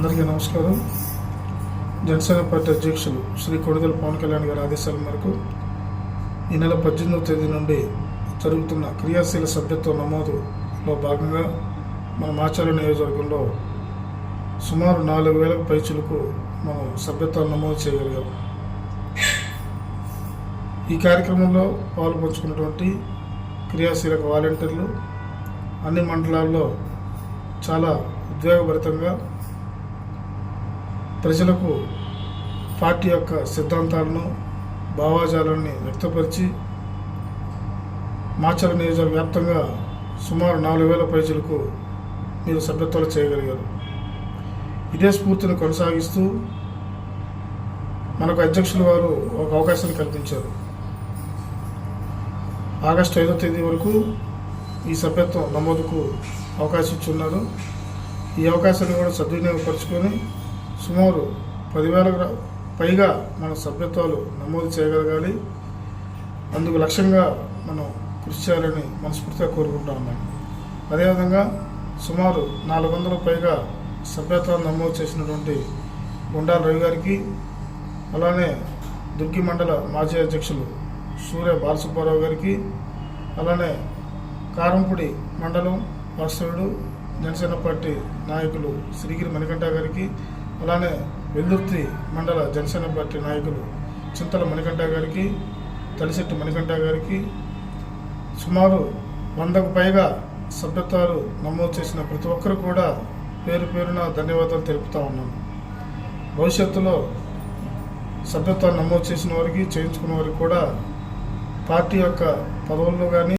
అందరికీ నమస్కారం. జనసేన పార్టీ అధ్యక్షులు శ్రీ కొడుదల పవన్ కళ్యాణ్ గారి ఆదేశాల మేరకు ఈ నెల పద్దెనిమిదవ తేదీ నుండి జరుగుతున్న క్రియాశీల సభ్యత్వ నమోదులో భాగంగా మన మాచాల నియోజకవర్గంలో సుమారు నాలుగు వేలకు పైచులకు మనం సభ్యత్వాన్ని నమోదు చేయగలిగాం. ఈ కార్యక్రమంలో పాలు పంచుకున్నటువంటి క్రియాశీలక వాలంటీర్లు అన్ని మండలాల్లో చాలా ఉద్వేగభరితంగా ప్రజలకు పార్టీ యొక్క సిద్ధాంతాలను భావాజాలాన్ని వ్యక్తపరిచి మాచల నియోజక వ్యాప్తంగా సుమారు నాలుగు వేల ప్రజలకు మీరు సభ్యత్వాలు చేయగలిగారు. ఇదే స్ఫూర్తిని కొనసాగిస్తూ మనకు అధ్యక్షుల వారు ఒక అవకాశాన్ని కల్పించారు. ఆగస్టు ఐదో తేదీ వరకు ఈ సభ్యత్వం నమోదుకు అవకాశం ఇచ్చున్నారు ఈ అవకాశాన్ని కూడా సద్వినియోగపరచుకొని సుమారు పదివేల పైగా మన సభ్యత్వాలు నమోదు చేయగలగాలి. అందుకు లక్ష్యంగా మనం కృషి చేయాలని మనస్ఫూర్తిగా కోరుకుంటా అదేవిధంగా సుమారు నాలుగు వందల పైగా సభ్యత్వాలు నమోదు చేసినటువంటి గుండాల రవి గారికి అలానే దుర్గి మండల మాజీ అధ్యక్షులు సూర్య బాలసుబ్బారావు గారికి అలానే కారంపూడి మండలం వాస్తవుడు జనసేన పార్టీ నాయకులు శ్రీగిరి మణికంఠ గారికి అలానే వెల్దుర్తి మండల జనసేన పార్టీ నాయకులు చింతల మణికంఠ గారికి తలిశెట్టి మణికంఠ గారికి సుమారు వందకు పైగా సభ్యత్వాలు నమోదు చేసిన ప్రతి ఒక్కరు కూడా పేరు పేరున ధన్యవాదాలు తెలుపుతా ఉన్నాను భవిష్యత్తులో సభ్యత్వాన్ని నమోదు చేసిన వారికి చేయించుకున్న వారికి కూడా పార్టీ యొక్క పదవుల్లో కానీ